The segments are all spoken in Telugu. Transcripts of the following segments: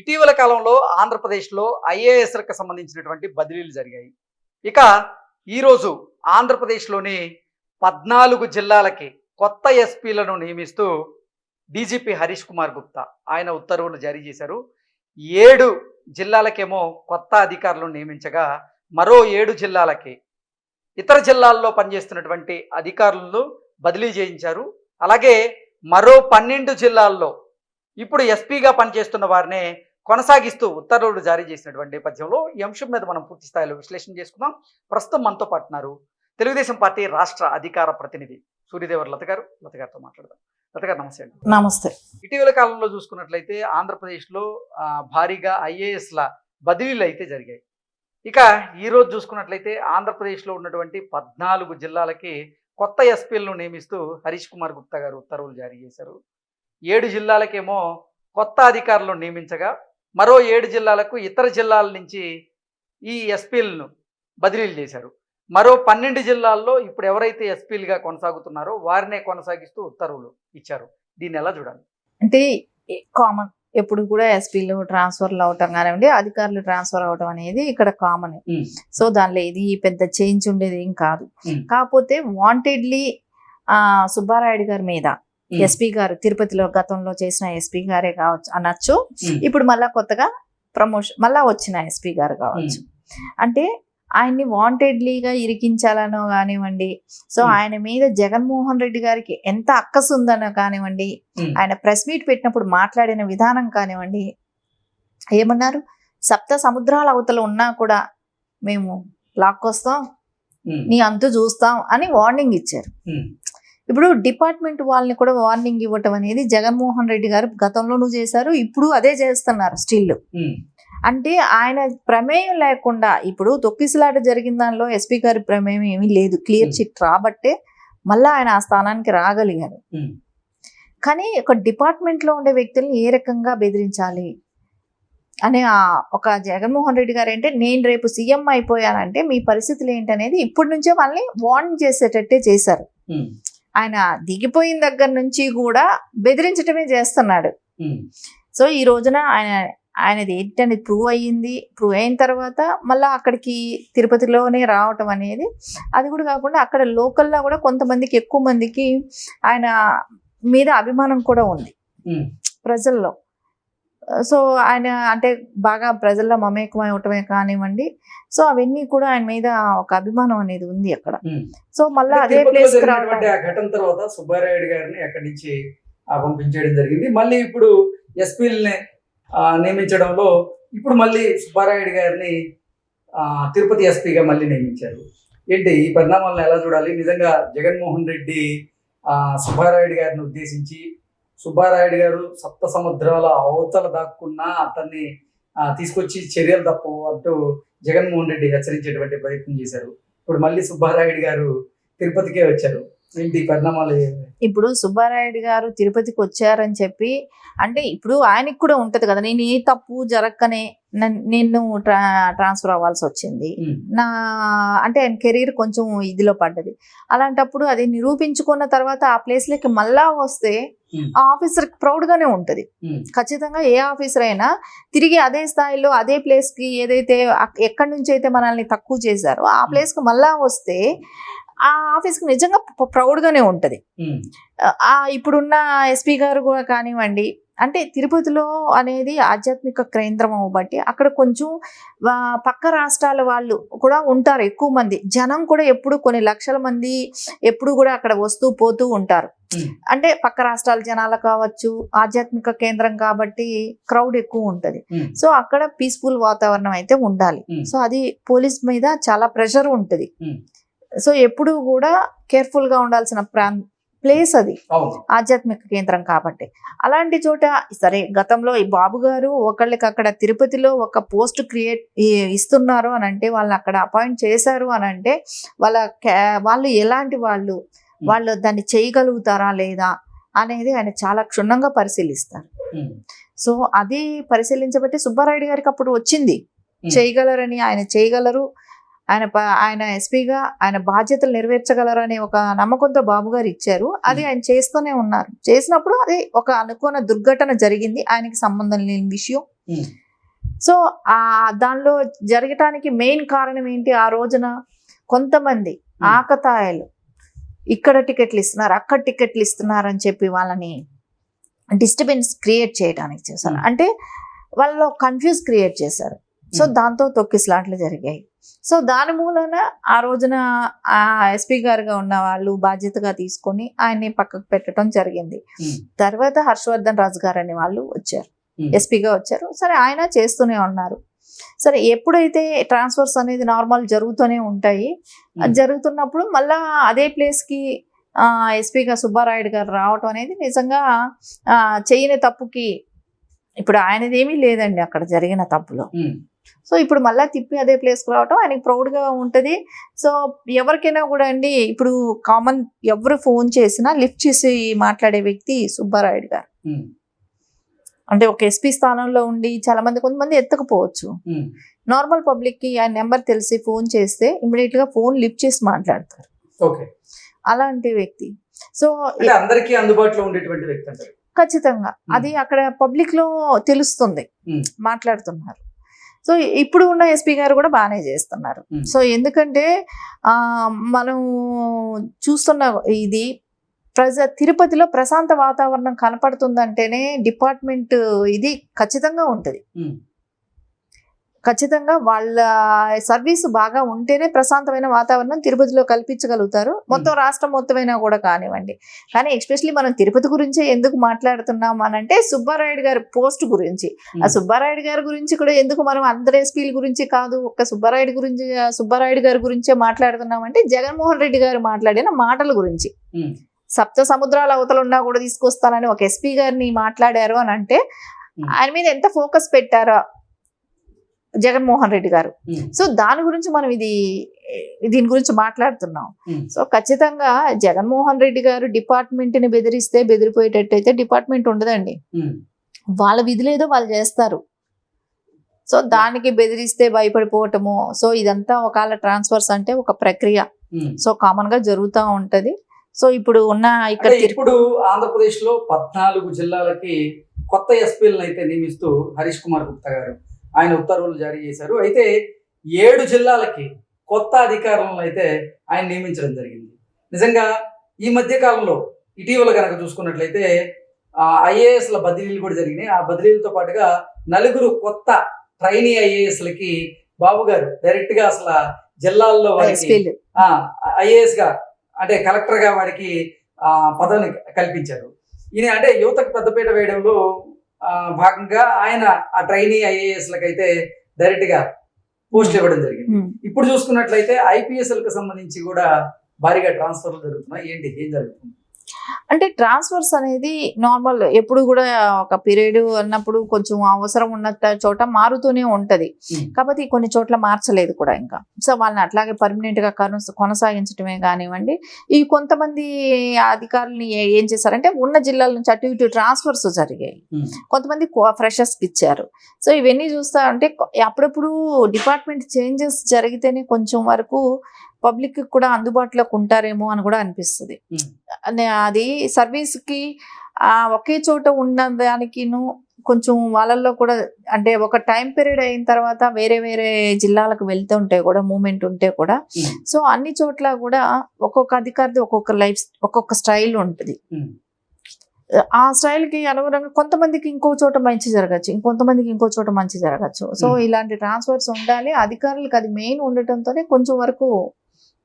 ఇటీవల కాలంలో ఆంధ్రప్రదేశ్లో ఐఏఎస్లకు సంబంధించినటువంటి బదిలీలు జరిగాయి. ఇక ఈరోజు ఆంధ్రప్రదేశ్లోని పద్నాలుగు జిల్లాలకి కొత్త ఎస్పీలను నియమిస్తూ డీజీపీ హరీష్ కుమార్ గుప్తా ఆయన ఉత్తర్వులు జారీ చేశారు. ఏడు జిల్లాలకేమో కొత్త అధికారులను నియమించగా మరో ఏడు జిల్లాలకి ఇతర జిల్లాల్లో పనిచేస్తున్నటువంటి అధికారులను బదిలీ చేయించారు. అలాగే మరో పన్నెండు జిల్లాల్లో ఇప్పుడు ఎస్పీగా పనిచేస్తున్న వారినే కొనసాగిస్తూ ఉత్తర్వులు జారీ చేసినటువంటి నేపథ్యంలో ఈ అంశం మీద మనం పూర్తి స్థాయిలో విశ్లేషణ చేసుకుందాం. ప్రస్తుతం మనతో పాటున్నారు తెలుగుదేశం పార్టీ రాష్ట్ర అధికార ప్రతినిధి సూర్యదేవర్ లత గారు. లత గారితో మాట్లాడదాం. లత గారు నమస్తే అండి. నమస్తే. ఇటీవల కాలంలో చూసుకున్నట్లయితే ఆంధ్రప్రదేశ్లో భారీగా ఐఏఎస్ల బదిలీలు అయితే జరిగాయి. ఇక ఈరోజు చూసుకున్నట్లయితే ఆంధ్రప్రదేశ్లో ఉన్నటువంటి పద్నాలుగు జిల్లాలకి కొత్త ఎస్పీలను నియమిస్తూ హరీష్ కుమార్ గుప్తా గారు ఉత్తర్వులు జారీ చేశారు. ఏడు జిల్లాలకేమో కొత్త అధికారులను నియమించగా మరో ఏడు జిల్లాలకు ఇతర జిల్లాల నుంచి ఈ ఎస్పీలను బదిలీలు చేశారు. మరో పన్నెండు జిల్లాల్లో ఇప్పుడు ఎవరైతే ఎస్పీలుగా కొనసాగుతున్నారో వారినే కొనసాగిస్తూ ఉత్తర్వులు ఇచ్చారు. దీన్ని ఎలా చూడాలి? అంటే కామన్ ఎప్పుడు కూడా ఎస్పీలు ట్రాన్స్ఫర్లు అవటం కానివ్వండి అధికారులు ట్రాన్స్ఫర్ అవటం అనేది ఇక్కడ కామన్. సో దానిలో ఇది పెద్ద చేంజ్ ఉండేది ఏం కాదు. కాకపోతే వాంటెడ్లీ సుబ్బారాయుడు గారి మీద ఎస్పీ గారు తిరుపతిలో గతంలో చేసిన ఎస్పీ గారే కావచ్చు అనొచ్చు. ఇప్పుడు మళ్ళా కొత్తగా ప్రమోషన్ మళ్ళా వచ్చిన ఎస్పీ గారు కావచ్చు. అంటే ఆయన్ని వాంటెడ్లీగా ఇరికించాలనో కానివ్వండి సో. ఆయన మీద జగన్మోహన్ రెడ్డి గారికి ఎంత అక్కసు ఉందనో కానివ్వండి. ఆయన ప్రెస్ మీట్ పెట్టినప్పుడు మాట్లాడిన విధానం కానివ్వండి ఏమన్నారు? సప్త సముద్రాల అవతల ఉన్నా కూడా మేము లాక్కొస్తాం నీ అంతు చూస్తాం అని వార్నింగ్ ఇచ్చారు. ఇప్పుడు డిపార్ట్మెంట్ వాళ్ళని కూడా వార్నింగ్ ఇవ్వటం అనేది జగన్మోహన్ రెడ్డి గారు గతంలోనూ చేశారు ఇప్పుడు అదే చేస్తున్నారు స్టిల్. అంటే ఆయన ప్రమేయం లేకుండా ఇప్పుడు తొక్కిసలాట జరిగిన దానిలో ఎస్పీ గారి ప్రమేయం ఏమీ లేదు. Clear Hmm. చిట్ రాబట్టే మళ్ళా ఆయన ఆ స్థానానికి రాగలిగారు. కానీ ఒక డిపార్ట్మెంట్లో ఉండే వ్యక్తుల్ని ఏ రకంగా బెదిరించాలి? అనే ఆ ఒక జగన్మోహన్ రెడ్డి గారు అంటే నేను రేపు సీఎం అయిపోయానంటే మీ పరిస్థితులు ఏంటనేది ఇప్పటి నుంచే వాళ్ళని వార్న్ చేసేటట్టే చేశారు. ఆయన దిగిపోయిన దగ్గర నుంచి కూడా బెదిరించటమే చేస్తున్నాడు. సో ఈ రోజున ఆయన ఆయనది ఏంటనేది ప్రూవ్ అయ్యింది. ప్రూవ్ అయిన తర్వాత మళ్ళీ అక్కడికి తిరుపతిలోనే రావటం అనేది అది కూడా కాకుండా అక్కడ లోకల్లో కూడా కొంతమందికి ఎక్కువ మందికి ఆయన మీద అభిమానం కూడా ఉంది. ప్రజల్లో. సో ఆయన అంటే బాగా ప్రజల్లో మమేకమై ఉండటమే కానివ్వండి. సో అవన్నీ కూడా ఆయన మీద ఒక అభిమానం అనేది ఉంది అక్కడ. సో మళ్ళీ అదే ప్లేస్ ఘటన తర్వాత సుబ్బారాయుడు గారిని అక్కడి నుంచి పంపించేయడం జరిగింది. మళ్ళీ ఇప్పుడు ఎస్పీలని నియమించడంలో ఇప్పుడు మళ్ళీ సుబ్బారాయుడు గారిని ఆ, తిరుపతి ఎస్పీగా మళ్ళీ నియమించారు. ఏంటి? ఈ పరిణామాలను ఎలా చూడాలి? నిజంగా జగన్మోహన్ రెడ్డి ఆ, సుబ్బారాయుడు గారిని ఉద్దేశించి సుబ్బారాయుడు గారు సప్త సముద్రాల అవతల దాక్కున్నా అతన్ని తీసుకొచ్చి చర్యలు తప్పవు అంటూ జగన్మోహన్ రెడ్డి హెచ్చరించేటువంటి ప్రయత్నం చేశారు. ఇప్పుడు మళ్ళీ సుబ్బారాయుడు గారు తిరుపతికే వచ్చారు. ఇప్పుడు సుబ్బారాయుడు గారు తిరుపతికి వచ్చారని చెప్పి అంటే ఇప్పుడు ఆయనకి కూడా ఉంటది కదా నేను ఏ తప్పు జరగకనే నన్- నేను ట్రా ట్రాన్స్ఫర్ అవ్వాల్సి వచ్చింది. నా అంటే ఆయన కెరీర్ కొంచెం ఇదిలో పడ్డది. అలాంటప్పుడు అది నిరూపించుకున్న తర్వాత ఆ ప్లేస్లోకి మళ్ళా వస్తే ఆ ఆఫీసర్ ప్రౌడ్గానే ఉంటుంది. ఖచ్చితంగా ఏ ఆఫీసర్ అయినా తిరిగి అదే స్థాయిలో అదే ప్లేస్కి ఏదైతే ఎక్కడి నుంచి అయితే మనల్ని తక్కువ చేశారో ఆ ప్లేస్కి మళ్ళా వస్తే ఆ ఆఫీస్కి నిజంగా ప్రౌడ్గానే ఉంటుంది. ఆ ఇప్పుడున్న ఎస్పీ గారు కూడా కానివ్వండి అంటే తిరుపతిలో అనేది ఆధ్యాత్మిక కేంద్రం బట్టి అక్కడ కొంచెం పక్క రాష్ట్రాల వాళ్ళు కూడా ఉంటారు ఎక్కువ మంది. జనం కూడా ఎప్పుడు కొన్ని లక్షల మంది ఎప్పుడు కూడా అక్కడ వస్తూ పోతూ ఉంటారు. అంటే పక్క రాష్ట్రాల జనాలు కావచ్చు ఆధ్యాత్మిక కేంద్రం కాబట్టి క్రౌడ్ ఎక్కువ ఉంటుంది. సో అక్కడ పీస్ఫుల్ వాతావరణం అయితే ఉండాలి. సో అది పోలీస్ మీద చాలా ప్రెషర్ ఉంటుంది. సో ఎప్పుడు కూడా కేర్ఫుల్గా ఉండాల్సిన ప్రాం ప్లేస్ అది. ఆధ్యాత్మిక కేంద్రం కాబట్టి. అలాంటి చోట సరే గతంలో ఈ బాబు గారు ఒకళ్ళకి అక్కడ తిరుపతిలో ఒక పోస్ట్ క్రియేట్ ఇస్తున్నారు అని అంటే వాళ్ళని అక్కడ అపాయింట్ చేశారు అని అంటే వాళ్ళ వాళ్ళు ఎలాంటి వాళ్ళు వాళ్ళు దాన్ని చేయగలుగుతారా లేదా అనేది ఆయన చాలా క్షుణ్ణంగా పరిశీలిస్తారు. సో అది పరిశీలించబట్టి సుబ్బారాయుడు గారికి అప్పుడు వచ్చింది. చేయగలరని ఆయన చేయగలరు. ఆయన ఆయన ఎస్పీగా ఆయన బాధ్యతలు నెరవేర్చగలరనే ఒక నమ్మకంతో బాబు గారు ఇచ్చారు. అది ఆయన చేస్తూనే ఉన్నారు. చేసినప్పుడు అది ఒక అనుకోని దుర్ఘటన జరిగింది. ఆయనకి సంబంధం లేని విషయం. సో ఆ దానిలో జరగటానికి మెయిన్ కారణం ఏంటి? ఆ రోజున కొంతమంది ఆకతాయిలు ఇక్కడ టికెట్లు ఇస్తున్నారు అక్కడ టికెట్లు ఇస్తున్నారు అని చెప్పి వాళ్ళని డిస్టర్బెన్స్ క్రియేట్ చేయడానికి చేశారు. అంటే వాళ్ళలో కన్ఫ్యూజ్ క్రియేట్ చేశారు. సో. దాంతో తొక్కిసలాట్లు జరిగాయి. సో దాని మూలన ఆ రోజున ఆ ఎస్పీ గారుగా ఉన్న వాళ్ళు బాధ్యతగా తీసుకొని ఆయన్ని పక్కకు పెట్టడం జరిగింది. తర్వాత హర్షవర్ధన్ రాజు గారు అనే వాళ్ళు వచ్చారు. ఎస్పీగా వచ్చారు సరే ఆయన చేస్తూనే ఉన్నారు సరే ఎప్పుడైతే ట్రాన్స్ఫర్స్ అనేది నార్మల్ జరుగుతూనే ఉంటాయి. జరుగుతున్నప్పుడు మళ్ళా అదే ప్లేస్కి ఎస్పీగా సుబ్బారాయుడు గారు రావటం అనేది నిజంగా ఆ, చేయని తప్పుకి ఇప్పుడు ఆయనది ఏమీ లేదండి అక్కడ జరిగిన తప్పులో. సో ఇప్పుడు మళ్ళీ తిప్పి అదే ప్లేస్కి రావటం ఆయనకి ప్రౌడ్గా ఉంటుంది. సో ఎవరికైనా కూడా అండి ఇప్పుడు కామన్ ఎవరు ఫోన్ చేసినా లిఫ్ట్ చేసి మాట్లాడే వ్యక్తి సుబ్బారాయుడు గారు. అంటే ఒక ఎస్పీ స్థానంలో ఉండి చాలా మంది కొంతమంది ఎత్తకపోవచ్చు. నార్మల్ పబ్లిక్కి ఆ నెంబర్ తెలిసి ఫోన్ చేస్తే ఇమీడియట్గా ఫోన్ లిఫ్ట్ చేసి మాట్లాడతారు. ఓకే. అలాంటి వ్యక్తి. సో అందరికీ అందుబాటులో ఉండేటువంటి వ్యక్తి ఖచ్చితంగా. అది అక్కడ పబ్లిక్లో తెలుస్తుంది. మాట్లాడుతున్నారు. సో ఇప్పుడు ఉన్న ఎస్పీ గారు కూడా బాగానే చేస్తున్నారు Hmm. సో ఎందుకంటే ఆ మనం చూస్తున్న ఇది ప్రజ తిరుపతిలో ప్రశాంత వాతావరణం కనపడుతుందంటేనే డిపార్ట్మెంట్ ఇది ఖచ్చితంగా ఉంటుంది ఉమ్. ఖచ్చితంగా వాళ్ళ సర్వీస్ బాగా ఉంటేనే ప్రశాంతమైన వాతావరణం తిరుపతిలో కల్పించగలుగుతారు మొత్తం రాష్ట్రం మొత్తమైనా కూడా కానివ్వండి కానీ ఎస్పెషలీ మనం తిరుపతి గురించే ఎందుకు మాట్లాడుతున్నాం అని అంటే సుబ్బారాయుడు గారి పోస్ట్ గురించి ఆ. సుబ్బారాయుడు గారి గురించి కూడా ఎందుకు మనం అందరు ఎస్పీల గురించి కాదు ఒక్క సుబ్బారాయుడు గురించి సుబ్బారాయుడు గారి గురించే మాట్లాడుతున్నాం అంటే జగన్మోహన్ రెడ్డి గారు మాట్లాడిన మాటల గురించి. సప్త సముద్రాల అవతల ఉన్నా కూడా తీసుకొస్తానని ఒక ఎస్పీ గారిని మాట్లాడారు అని అంటే. ఆయన మీద ఎంత ఫోకస్ పెట్టారో జగన్మోహన్ రెడ్డి గారు. సో దాని గురించి మనం ఇది దీని గురించి మాట్లాడుతున్నాం. సో ఖచ్చితంగా జగన్మోహన్ రెడ్డి గారు డిపార్ట్మెంట్ని బెదిరిస్తే బెదిరిపోయేటట్టయితే డిపార్ట్మెంట్ ఉండదండి. వాళ్ళ విధులేదో వాళ్ళు చేస్తారు సో దానికి బెదిరిస్తే భయపడిపోవటము సో ఇదంతా ఒకవేళ ట్రాన్స్ఫర్స్ అంటే ఒక ప్రక్రియ. సో కామన్గా జరుగుతూ ఉంటది సో ఇప్పుడు ఉన్న ఇక్కడ ఇప్పుడు ఆంధ్రప్రదేశ్లో పద్నాలుగు జిల్లాలకి కొత్త ఎస్పీలను అయితే నియమిస్తూ హరీష్ కుమార్ గుప్తా గారు ఆయన ఉత్తర్వులు జారీ చేశారు. అయితే ఏడు జిల్లాలకి కొత్త అధికారులను అయితే ఆయన నియమించడం జరిగింది. నిజంగా ఈ మధ్య కాలంలో ఇటీవల కనుక చూసుకున్నట్లయితే ఐఏఎస్ల బదిలీలు కూడా జరిగినాయి. ఆ బదిలీలతో పాటుగా నలుగురు కొత్త ట్రైనీ ఐఏఎస్లకి బాబు గారు డైరెక్ట్గా అసలు జిల్లాల్లో వారికి ఎస్పీలు ఐఏఎస్గా అంటే కలెక్టర్గా వాడికి ఆ, పదవిని కల్పించారు. ఈయన అంటే యువతకు పెద్దపీట వేయడంలో భాగంగా ఆయన ఆ ట్రైనీ డైరెక్ట్గా పోస్ట్ ఇవ్వడం జరిగింది. ఇప్పుడు చూసుకున్నట్లయితే ఐపీఎస్లకు సంబంధించి కూడా భారీగా ట్రాన్స్ఫర్లు జరుగుతున్నాయి. ఏంటి? ఏం జరుగుతుంది? అంటే ట్రాన్స్ఫర్స్ అనేది నార్మల్ ఎప్పుడు కూడా ఒక పీరియడ్ అన్నప్పుడు కొంచెం అవసరం ఉన్న చోట మారుతూనే ఉంటది. కాబట్టి కొన్ని చోట్ల మార్చలేదు కూడా ఇంకా. సో వాళ్ళని అట్లాగే పర్మనెంట్గా కొనస- కొనసాగించడమే కానివ్వండి. ఈ కొంతమంది అధికారులని ఏ- చేశారంటే ఉన్న జిల్లాల నుంచి అటు ఇటు ట్రాన్స్ఫర్స్ జరిగాయి. కొంతమంది ఫ్రెషర్స్ ఇచ్చారు. సో ఇవన్నీ చూస్తా అంటే అప్పుడప్పుడు డిపార్ట్మెంట్ చేంజెస్ జరిగితేనే కొంచెం వరకు పబ్లిక్ కూడా అందుబాటులోకి ఉంటారేమో అని కూడా అనిపిస్తుంది. అనే- అది సర్వీస్కి ఆ ఒకే చోట ఉన్న దానికిను కొంచెం వాళ్ళల్లో కూడా అంటే ఒక టైం పీరియడ్ అయిన తర్వాత వేరే వేరే జిల్లాలకు వెళ్తుంటే కూడా మూమెంట్ ఉంటే కూడా. సో అన్ని చోట్ల కూడా ఒక్కొక్క అధికారిది ఒక్కొక్క లైఫ్ ఒక్కొక్క స్టైల్ ఉంటుంది. ఆ స్టైల్కి అనుగుణంగా కొంతమందికి ఇంకో చోట మంచి జరగచ్చు ఇంకొంతమందికి ఇంకో చోట మంచి జరగచ్చు సో. ఇలాంటి ట్రాన్స్ఫర్స్ ఉండాలి అధికారులకు అది మెయిన్ ఉండటంతోనే కొంచెం వరకు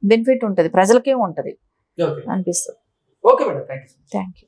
బెనిఫిట్ ఉంటది ప్రజలకే ఉంటది ఓకే. అనిపిస్తుంది. Okay madam thank you thank you